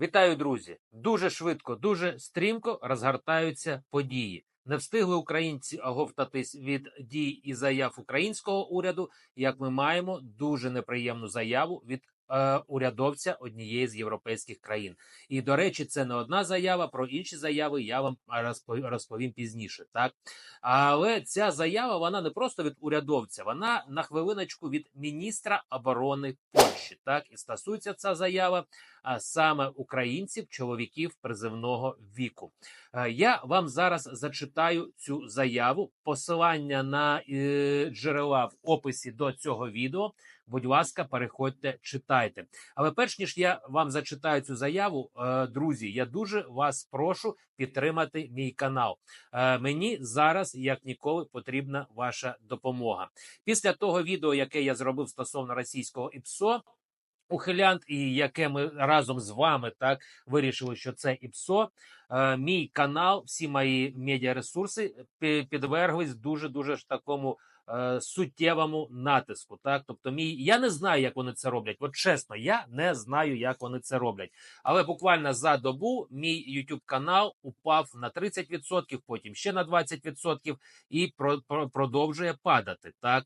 Вітаю, друзі! Дуже швидко, дуже стрімко розгортаються події. Не встигли українці оговтатись від дій і заяв українського уряду. Як ми маємо дуже неприємну заяву від е, урядовця однієї з європейських країн. І до речі, це не одна заява. Про інші заяви я вам розпов- розповім пізніше. Так але ця заява вона не просто від урядовця, вона на хвилиночку від міністра оборони Польщі. Так і стосується ця заява а саме українців, чоловіків призивного віку. Е, Я вам зараз зачитаю цю заяву. Посилання на е, джерела в описі до цього відео. Будь ласка, переходьте, читайте. Але перш ніж я вам зачитаю цю заяву, е, друзі, я дуже вас прошу підтримати мій канал. Мені зараз як ніколи потрібна ваша допомога. Після того відео, яке я зробив стосовно російського ІПСО, ухилянт, і яке ми разом з вами так вирішили, що це ІПСО. Е, мій канал, всі мої медіаресурси пі- підверглись дуже дуже ж такому. е, Суттєвому натиску, так тобто, мій я не знаю, як вони це роблять. От чесно, я не знаю, як вони це роблять. Але буквально за добу мій YouTube канал упав на 30%, потім ще на 20% і про, про, продовжує падати. Так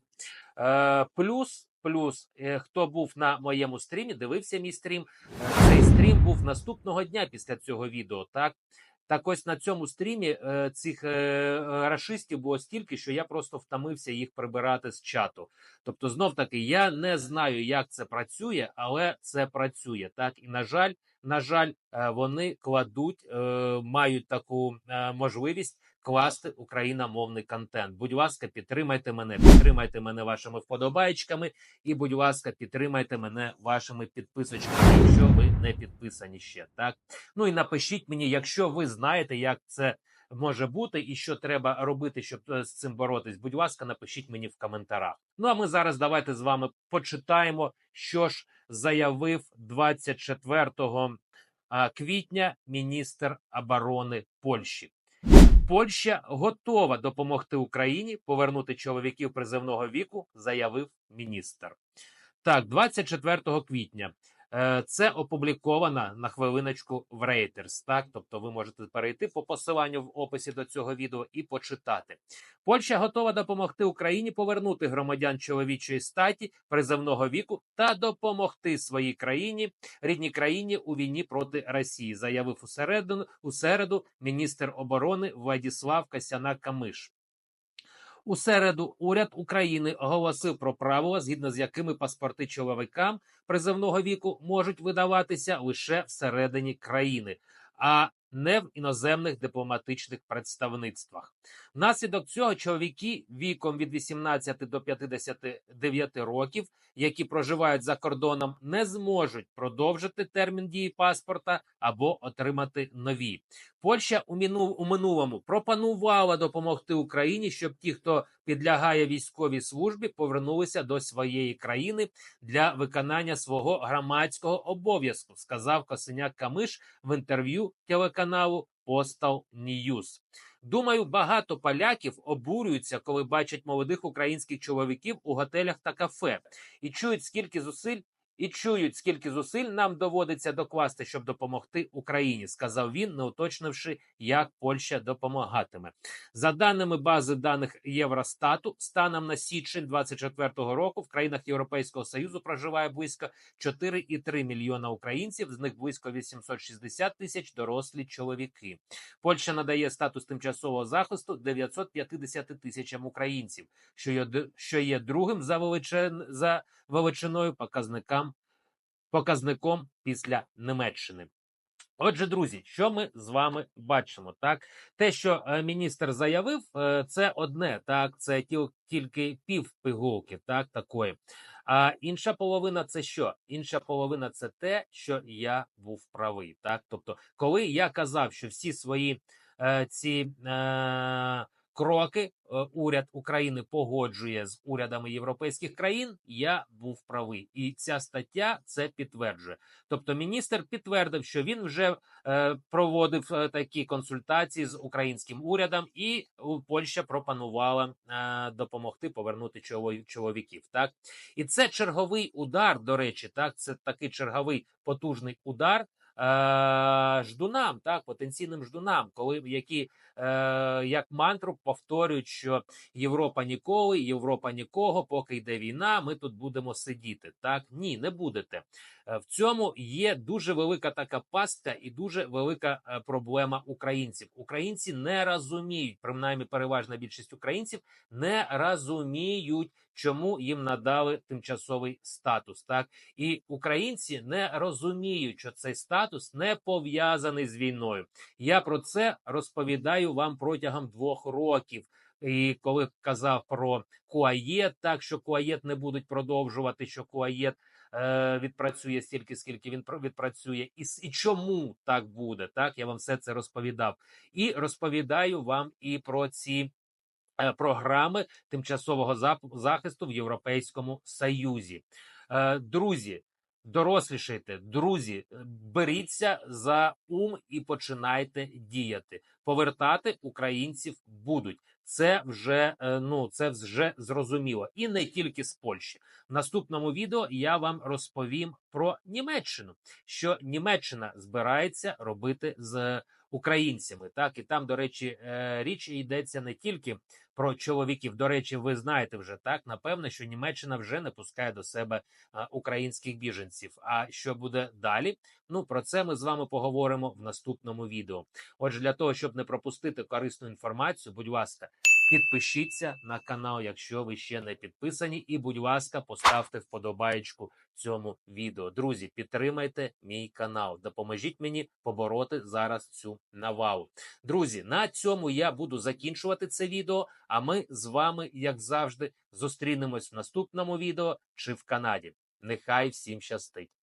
е, плюс Плюс, е, хто був на моєму стрімі, дивився мій стрім. е, Цей стрім був наступного дня після цього відео. Так, так ось на цьому стрімі е, цих рашистів було стільки, що я просто втомився їх прибирати з чату. Тобто, знов таки, я не знаю, як це працює, але це працює. Так і на жаль, на жаль, е, вони кладуть, е, мають таку е, можливість класти україномовний контент. Будь ласка, підтримайте мене, підтримайте мене вашими вподобайчиками, і, будь ласка, підтримайте мене вашими підписочками, якщо ви не підписані ще. Так ну і напишіть мені, якщо ви знаєте, як це може бути, і що треба робити, щоб з цим боротись. Будь ласка, напишіть мені в коментарях. Ну а ми зараз давайте з вами почитаємо, що ж заявив 24 а, квітня міністр оборони Польщі. Польща готова допомогти Україні повернути чоловіків призивного віку, заявив міністр. Так, 24 квітня. Е, Це опубліковано на хвилиночку в Reuters, Так, тобто ви можете перейти по посиланню в описі до цього відео і почитати. Польща готова допомогти Україні повернути громадян чоловічої статі призовного віку та допомогти своїй країні, рідній країні у війні проти Росії, заявив у середу міністр оборони Владіслав Касяна Камиш. У середу уряд України оголосив про правила, згідно з якими паспорти чоловікам призовного віку можуть видаватися лише всередині країни, а не в іноземних дипломатичних представництвах. Внаслідок цього чоловіки віком від 18 до 59 років, які проживають за кордоном, не зможуть продовжити термін дії паспорта або отримати нові. Польща у минулому пропонувала допомогти Україні, щоб ті, хто підлягає військовій службі, повернулися до своєї країни для виконання свого громадського обов'язку, сказав Косиняк Камиш в інтерв'ю телеканалу Postal News. Думаю, багато поляків обурюються, коли бачать молодих українських чоловіків у готелях та кафе і чують, скільки зусиль. І чують, скільки зусиль нам доводиться докласти, щоб допомогти Україні, сказав він, не уточнивши, як Польща допомагатиме. За даними бази даних Євростату, станом на січень 2024 року в країнах Європейського союзу проживає близько 4,3 мільйона українців, з них близько 860 тисяч дорослі чоловіки. Польща надає статус тимчасового захисту 950 тисячам українців, що є, що є другим за, величин, за величиною показникам, показником після Німеччини. Отже, друзі, що ми з вами бачимо? Так, те, що е, міністр заявив, е, це одне, так, це тіл- тільки пів пігулки, так, такої. А інша половина це що? Інша половина це те, що я був правий. Так, тобто, коли я казав, що всі свої е, ці е, кроки е, уряд України погоджує з урядами європейських країн, я був правий, і ця стаття це підтверджує. Тобто, міністр підтвердив, що він вже е, проводив е, такі консультації з українським урядом, і Польща пропонувала допомогти повернути чоло- чоловіків. Так і це черговий удар. До речі, так це такий черговий потужний удар е, ждунам, так, потенційним ждунам, коли які е, як мантру повторюють, що Європа ніколи, Європа нікого, поки йде війна, ми тут будемо сидіти. Так ні, не будете. Е, В цьому є дуже велика така пастка і дуже велика е, проблема українців. Українці не розуміють, принаймні переважна більшість українців не розуміють, чому їм надали тимчасовий статус. Так і українці не розуміють, що цей статус не пов'язаний з війною. Я про це розповідаю вам протягом двох років. І коли казав про Куаєт, так що Куаєт не будуть продовжувати, що Куаєт е, відпрацює стільки, скільки він відпрацює, і, і чому так буде. Так я вам все це розповідав. І розповідаю вам і про ці програми тимчасового захисту в Європейському Союзі. Е, Друзі, дорослішайте, друзі, е, беріться за ум і починайте діяти. Повертати українців будуть. Це вже е, ну це вже зрозуміло, і не тільки з Польщі. В наступному відео я вам розповім про Німеччину, що Німеччина збирається робити з українцями. Так і там, до речі, е, річ йдеться не тільки про чоловіків. До речі, ви знаєте вже так. Напевне, що Німеччина вже не пускає до себе е, українських біженців. А що буде далі? Ну про це ми з вами поговоримо в наступному відео. Отже, для того, щоб не пропустити корисну інформацію, будь ласка, підпишіться на канал, якщо ви ще не підписані, і будь ласка, поставте вподобаєчку цьому відео. Друзі, підтримайте мій канал, допоможіть мені побороти зараз цю навалу. Друзі, на цьому я буду закінчувати це відео. А ми з вами, як завжди, зустрінемось в наступному відео чи в Канаді. Нехай всім щастить!